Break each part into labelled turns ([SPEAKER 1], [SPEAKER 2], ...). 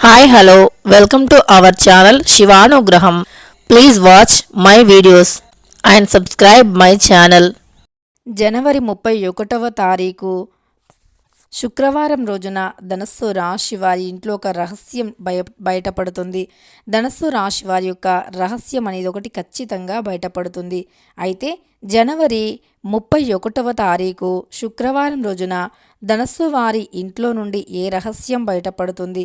[SPEAKER 1] Hi hello welcome to our channel Shivanugraham please watch my videos and subscribe my channel జనవరి ముప్పై ఒకటవ తారీఖు శుక్రవారం రోజున ధనస్సు రాశి వారి ఇంట్లో ఒక రహస్యం బయ బయటపడుతుంది. ధనస్సు రాశి వారి యొక్క రహస్యం అనేది ఒకటి ఖచ్చితంగా బయటపడుతుంది. అయితే జనవరి ముప్పై ఒకటవ తారీఖు శుక్రవారం రోజున ధనస్సు వారి ఇంట్లో నుండి ఏ రహస్యం బయటపడుతుంది?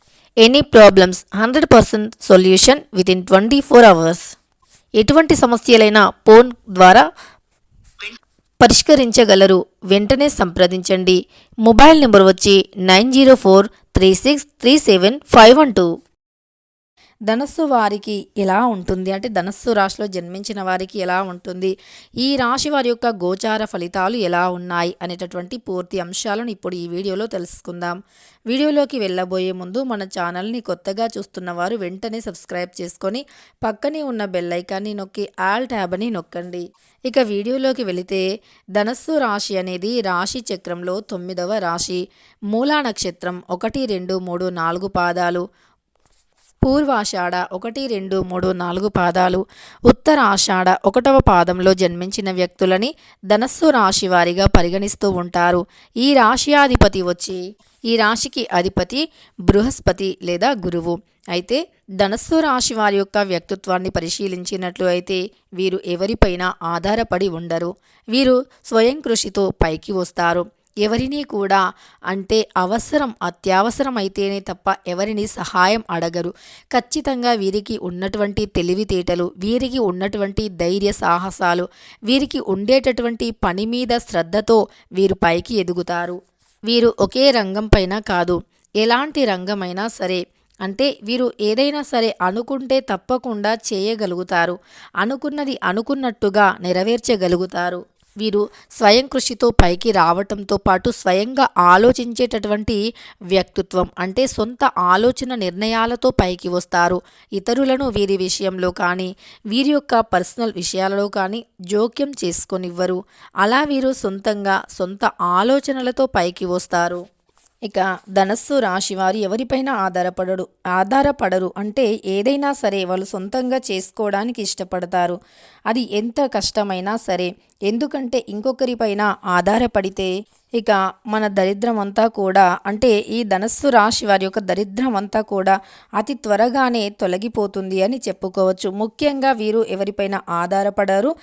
[SPEAKER 1] Any problems hundred percent solution with in twenty four hours ఎటువంటి సమస్యలైనా ఫోన్ ద్వారా పరిష్కరించగలరు. వెంటనే సంప్రదించండి. మొబైల్ నెంబర్ వచ్చి nine zero four three six three seven five one two. ధనస్సు వారికి ఎలా ఉంటుంది? అంటే ధనస్సు రాశిలో జన్మించిన వారికి ఎలా ఉంటుంది? ఈ రాశి వారి యొక్క గోచార ఫలితాలు ఎలా ఉన్నాయి? అనేటటువంటి పూర్తి అంశాలను ఇప్పుడు ఈ వీడియోలో తెలుసుకుందాం. వీడియోలోకి వెళ్ళబోయే ముందు మన ఛానల్ని కొత్తగా చూస్తున్న వారు వెంటనే సబ్స్క్రైబ్ చేసుకొని పక్కనే ఉన్న బెల్లైకాన్ని నొక్కి ఆల్ ట్యాబ్ అని నొక్కండి. ఇక వీడియోలోకి వెళితే ధనస్సు రాశి అనేది రాశి చక్రంలో తొమ్మిదవ రాశి. మూలా నక్షత్రం ఒకటి రెండు మూడు నాలుగు పాదాలు. పూర్వాషాఢ ఒకటి రెండు మూడు నాలుగు పాదాలు. ఉత్తర ఆషాఢ ఒకటవ పాదంలో జన్మించిన వ్యక్తులని ధనస్సు రాశి వారిగా పరిగణిస్తూ ఉంటారు. ఈ రాశియాధిపతి వచ్చి ఈ రాశికి అధిపతి బృహస్పతి లేదా గురువు. అయితే ధనస్సు రాశి వారి యొక్క వ్యక్తిత్వాన్ని పరిశీలించినట్లు అయితే వీరు ఎవరిపైన ఆధారపడి ఉండరు. వీరు స్వయం కృషితో పైకి వస్తారు. ఎవరిని కూడా అంటే అవసరం అత్యవసరం అయితేనే తప్ప ఎవరిని సహాయం అడగరు. ఖచ్చితంగా వీరికి ఉన్నటువంటి తెలివితేటలు వీరికి ఉన్నటువంటి ధైర్య సాహసాలు వీరికి ఉండేటటువంటి పని మీద శ్రద్ధతో వీరు పైకి ఎదుగుతారు. వీరు ఒకే రంగం పైన కాదు ఎలాంటి రంగమైనా సరే. అంటే వీరు ఏదైనా సరే అనుకుంటే తప్పకుండా చేయగలుగుతారు. అనుకున్నది అనుకున్నట్టుగా నెరవేర్చగలుగుతారు. వీరు స్వయం కృషితో పైకి రావటంతో పాటు స్వయంగా ఆలోచించేటటువంటి వ్యక్తిత్వం అంటే సొంత ఆలోచన నిర్ణయాలతో పైకి వస్తారు. ఇతరులను వీరి విషయంలో కానీ వీరి యొక్క పర్సనల్ విషయాలలో కానీ జోక్యం చేసుకొనివ్వరు. అలా వీరు సొంతంగా సొంత ఆలోచనలతో పైకి వస్తారు. ఇక ధనస్సు రాశి వారు ఎవరిపైన ఆధారపడరు ఆధారపడరు అంటే ఏదైనా సరే వాళ్ళు సొంతంగా చేసుకోవడానికి ఇష్టపడతారు. అది ఎంత కష్టమైనా సరే ఎందుకంటే ఇంకొకరిపైన ఆధారపడితే ఇక మన దరిద్రం అంతా కూడా అంటే ఈ ధనస్సు రాశి వారి యొక్క దరిద్రం అంతా కూడా అతి త్వరగానే తొలగిపోతుంది అని చెప్పుకోవచ్చు. ముఖ్యంగా వీరు ఎవరిపైన ఆధారపడరు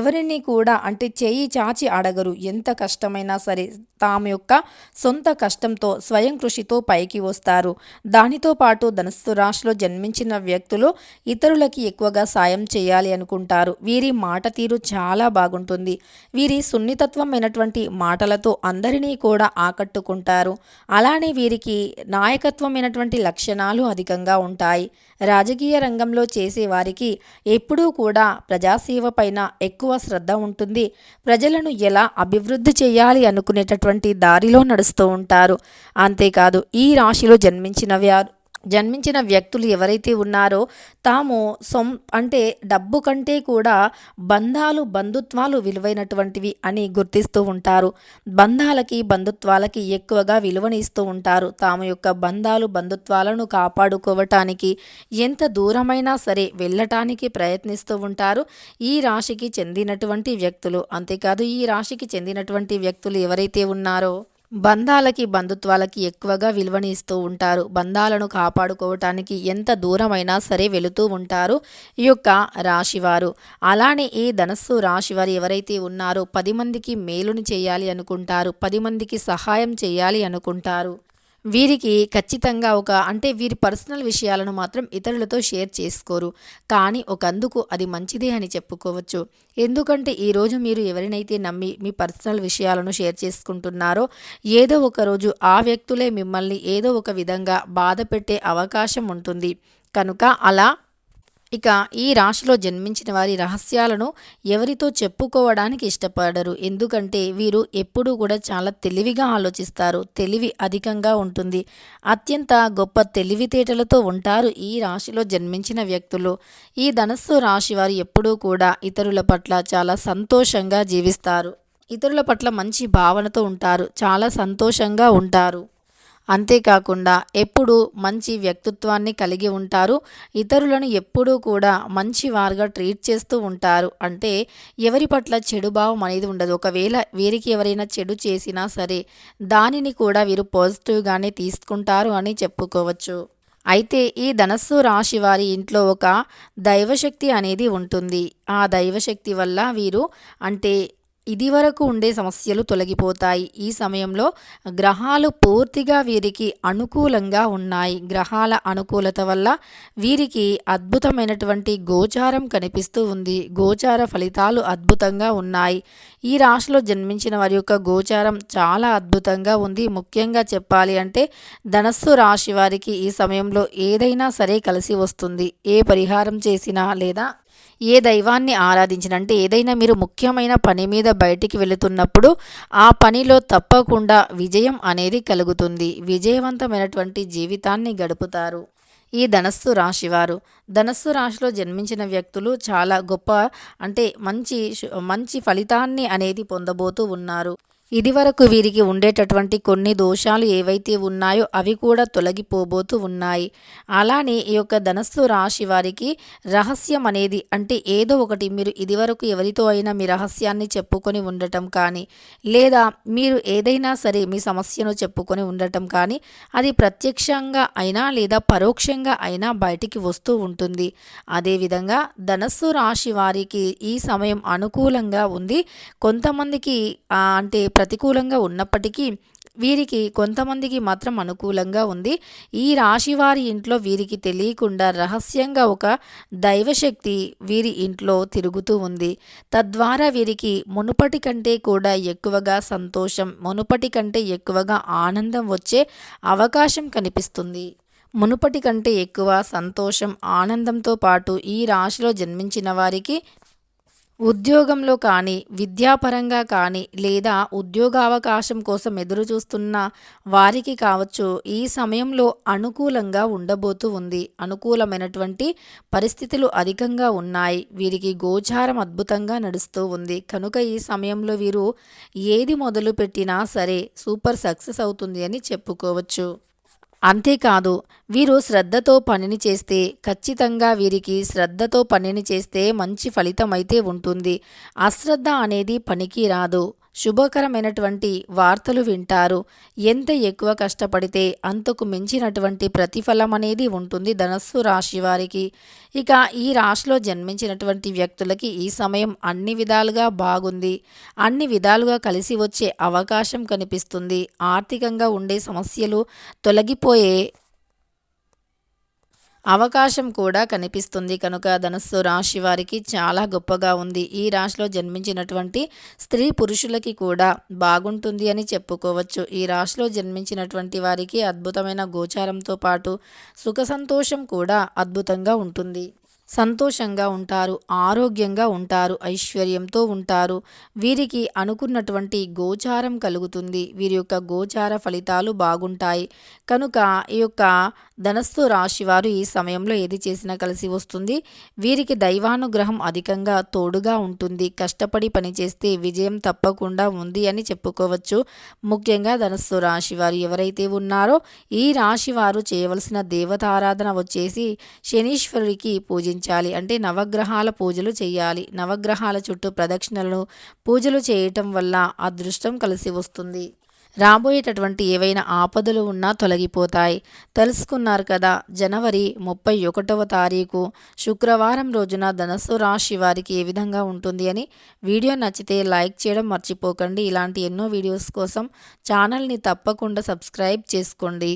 [SPEAKER 1] ఎవరిని కూడా అంటే చేయి చాచి అడగరు. ఎంత కష్టమైనా సరే తాము యొక్క సొంత కష్టంతో స్వయం కృషితో పైకి వస్తారు. దానితో పాటు ధనస్సు రాశిలో జన్మించిన వ్యక్తులు ఇతరులకి ఎక్కువగా సాయం చేయాలి అనుకుంటారు. వీరి మాట తీరు చాలా బాగుంటుంది. వీరి సున్నితత్వమైనటువంటి మాటలతో అందరినీ కూడా ఆకట్టుకుంటారు. అలానే వీరికి నాయకత్వమైనటువంటి లక్షణాలు అధికంగా ఉంటాయి. రాజకీయ రంగంలో చేసే వారికి ఎప్పుడూ కూడా ప్రజాసేవ పైన ఎక్కువ శ్రద్ధ ఉంటుంది. ప్రజలను ఎలా అభివృద్ధి చేయాలి అనుకునేటటువంటి దారిలో నడుస్తూ ఉంటారు. అంతేకాదు ఈ రాశిలో జన్మించిన వారు జన్మించిన వ్యక్తులు ఎవరైతే ఉన్నారో తాము సొం అంటే డబ్బు కంటే కూడా బంధాలు బంధుత్వాలు విలువైనటువంటివి అని గుర్తిస్తూ ఉంటారు. బంధాలకి బంధుత్వాలకి ఎక్కువగా విలువనిస్తూ ఉంటారు. తాము యొక్క బంధాలు బంధుత్వాలను కాపాడుకోవటానికి ఎంత దూరమైనా సరే వెళ్ళటానికి ప్రయత్నిస్తూ ఉంటారు. ఈ రాశికి చెందినటువంటి వ్యక్తులు అంతేకాదు ఈ రాశికి చెందినటువంటి వ్యక్తులు ఎవరైతే ఉన్నారో బంధాలకి బంధుత్వాలకి ఎక్కువగా విలువని ఇస్తూ ఉంటారు. బంధాలను కాపాడుకోవటానికి ఎంత దూరమైనా సరే వెళుతూ ఉంటారు ఈ యొక్క రాశివారు. అలానే ఈ ధనస్సు రాశివారు ఎవరైతే ఉన్నారో పది మందికి మేలుని చేయాలి అనుకుంటారు. పది మందికి సహాయం చేయాలి అనుకుంటారు. వీరికి ఖచ్చితంగా ఒక అంటే వీరి పర్సనల్ విషయాలను మాత్రం ఇతరులతో షేర్ చేసుకోరు. కానీ ఒకందుకు అది మంచిదే అని చెప్పుకోవచ్చు. ఎందుకంటే ఈరోజు మీరు ఎవరినైతే నమ్మి మీ పర్సనల్ విషయాలను షేర్ చేసుకుంటున్నారో ఏదో ఒక రోజు ఆ వ్యక్తులే మిమ్మల్ని ఏదో ఒక విధంగా బాధ పెట్టే అవకాశం ఉంటుంది. కనుక అలా ఇక ఈ రాశిలో జన్మించిన వారి రహస్యాలను ఎవరితో చెప్పుకోవడానికి ఇష్టపడరు. ఎందుకంటే వీరు ఎప్పుడూ కూడా చాలా తెలివిగా ఆలోచిస్తారు. తెలివి అధికంగా ఉంటుంది. అత్యంత గొప్ప తెలివితేటలతో ఉంటారు ఈ రాశిలో జన్మించిన వ్యక్తులు. ఈ ధనస్సు రాశి వారు ఎప్పుడూ కూడా ఇతరుల పట్ల చాలా సంతోషంగా జీవిస్తారు. ఇతరుల పట్ల మంచి భావనతో ఉంటారు. చాలా సంతోషంగా ఉంటారు. అంతేకాకుండా ఎప్పుడూ మంచి వ్యక్తిత్వాన్ని కలిగి ఉంటారు. ఇతరులను ఎప్పుడూ కూడా మంచి వారుగా ట్రీట్ చేస్తూ ఉంటారు. అంటే ఎవరి పట్ల చెడు భావం అనేది ఉండదు. ఒకవేళ వీరికి ఎవరైనా చెడు చేసినా సరే దానిని కూడా వీరు పాజిటివ్గానే తీసుకుంటారు అని చెప్పుకోవచ్చు. అయితే ఈ ధనస్సు రాశి వారి ఇంట్లో ఒక దైవశక్తి అనేది ఉంటుంది. ఆ దైవశక్తి వల్ల వీరు అంటే ఇది వరకు ఉండే సమస్యలు తొలగిపోతాయి. ఈ సమయంలో గ్రహాలు పూర్తిగా వీరికి అనుకూలంగా ఉన్నాయి. గ్రహాల అనుకూలత వల్ల వీరికి అద్భుతమైనటువంటి గోచారం కనిపిస్తూ ఉంది. గోచార ఫలితాలు అద్భుతంగా ఉన్నాయి. ఈ రాశిలో జన్మించిన వారి యొక్క గోచారం చాలా అద్భుతంగా ఉంది. ముఖ్యంగా చెప్పాలి అంటే ధనస్సు రాశి వారికి ఈ సమయంలో ఏదైనా సరే కలిసి వస్తుంది. ఏ పరిహారం చేసినా లేదా ఏ దైవాన్ని ఆరాధించినంటే ఏదైనా మీరు ముఖ్యమైన పని మీద బయటికి వెళుతున్నప్పుడు ఆ పనిలో తప్పకుండా విజయం అనేది కలుగుతుంది. విజయవంతమైనటువంటి జీవితాన్ని గడుపుతారు. ఈ ధనస్సు రాశివారు ధనస్సు రాశిలో జన్మించిన వ్యక్తులు చాలా గొప్ప అంటే మంచి మంచి ఫలితాన్ని అనేది పొందబోతూ ఉన్నారు. ఇదివరకు వీరికి ఉండేటటువంటి కొన్ని దోషాలు ఏవైతే ఉన్నాయో అవి కూడా తొలగిపోబోతూ ఉన్నాయి. అలానే ఈ యొక్క ధనస్సు రాశి వారికి రహస్యం అనేది అంటే ఏదో ఒకటి మీరు ఇదివరకు ఎవరితో అయినా మీ రహస్యాన్ని చెప్పుకొని ఉండటం కానీ లేదా మీరు ఏదైనా సరే మీ సమస్యను చెప్పుకొని ఉండటం కానీ అది ప్రత్యక్షంగా అయినా లేదా పరోక్షంగా అయినా బయటికి వస్తూ ఉంటుంది. అదేవిధంగా ధనస్సు రాశి వారికి ఈ సమయం అనుకూలంగా ఉంది. కొంతమందికి అంటే ప్రతికూలంగా ఉన్నప్పటికీ వీరికి కొంతమందికి మాత్రం అనుకూలంగా ఉంది. ఈ రాశి వారి ఇంట్లో వీరికి తెలియకుండా రహస్యంగా ఒక దైవశక్తి వీరి ఇంట్లో తిరుగుతూ ఉంది. తద్వారా వీరికి మునుపటి కంటే కూడా ఎక్కువగా సంతోషం మునుపటి కంటే ఎక్కువగా ఆనందం వచ్చే అవకాశం కనిపిస్తుంది. మునుపటి కంటే ఎక్కువ సంతోషం ఆనందంతో పాటు ఈ రాశిలో జన్మించిన వారికి ఉద్యోగంలో కానీ విద్యాపరంగా కానీ లేదా ఉద్యోగావకాశం కోసం ఎదురు చూస్తున్న వారికి కావచ్చు ఈ సమయంలో అనుకూలంగా ఉండబోతూ ఉంది. అనుకూలమైనటువంటి పరిస్థితులు అధికంగా ఉన్నాయి. వీరికి గోచారం అద్భుతంగా నడుస్తూ ఉంది. కనుక ఈ సమయంలో వీరు ఏది మొదలు పెట్టినా సరే సూపర్ సక్సెస్ అవుతుంది అని చెప్పుకోవచ్చు. అంతేకాదు వీరు శ్రద్ధతో పనిని చేస్తే ఖచ్చితంగా వీరికి శ్రద్ధతో పనిని చేస్తే మంచి ఫలితం అయితే ఉంటుంది. అశ్రద్ధ అనేది పనికి రాదు శుభకరమైనటువంటి వార్తలు వింటారు. ఎంత ఎక్కువ కష్టపడితే అంతకు మించినటువంటి ప్రతిఫలం అనేది ఉంటుంది ధనస్సు రాశి వారికి. ఇక ఈ రాశిలో జన్మించినటువంటి వ్యక్తులకి ఈ సమయం అన్ని విధాలుగా బాగుంది. అన్ని విధాలుగా కలిసి వచ్చే అవకాశం కనిపిస్తుంది. ఆర్థికంగా ఉండే సమస్యలు తొలగిపోయే అవకాశం కూడా కనిపిస్తుంది. కనుక ధనస్సు రాశి వారికి చాలా గొప్పగా ఉంది. ఈ రాశిలో జన్మించినటువంటి స్త్రీ పురుషులకి కూడా బాగుంటుంది అని చెప్పుకోవచ్చు. ఈ రాశిలో జన్మించినటువంటి వారికి అద్భుతమైన గోచారంతో పాటు సుఖ సంతోషం కూడా అద్భుతంగా ఉంటుంది. సంతోషంగా ఉంటారు ఆరోగ్యంగా ఉంటారు ఐశ్వర్యంతో ఉంటారు. వీరికి అనుకున్నటువంటి గోచారం కలుగుతుంది. వీరి యొక్క గోచార ఫలితాలు బాగుంటాయి. కనుక ఈ యొక్క ధనస్సు రాశివారు ఈ సమయంలో ఏది చేసినా కలిసి వస్తుంది. వీరికి దైవానుగ్రహం అధికంగా తోడుగా ఉంటుంది. కష్టపడి పనిచేస్తే విజయం తప్పకుండా ఉంది అని చెప్పుకోవచ్చు. ముఖ్యంగా ధనస్సు రాశివారు ఎవరైతే ఉన్నారో ఈ రాశివారు చేయవలసిన దేవతారాధన వచ్చేసి శనీశ్వరుడికి పూజించాలి అంటే నవగ్రహాల పూజలు చేయాలి. నవగ్రహాల చుట్టూ ప్రదక్షిణలను పూజలు చేయటం వల్ల అదృష్టం కలిసి వస్తుంది. రాబోయేటటువంటి ఏవైనా ఆపదలు ఉన్నా తొలగిపోతాయి. తెలుసుకున్నారు కదా జనవరి ముప్పై ఒకటవ తారీఖు శుక్రవారం రోజున ధనస్సు రాశి వారికి ఏ విధంగా ఉంటుంది అని వీడియో నచ్చితే లైక్ చేయడం మర్చిపోకండి. ఇలాంటి ఎన్నో వీడియోస్ కోసం ఛానల్ని తప్పకుండా సబ్స్క్రైబ్ చేసుకోండి.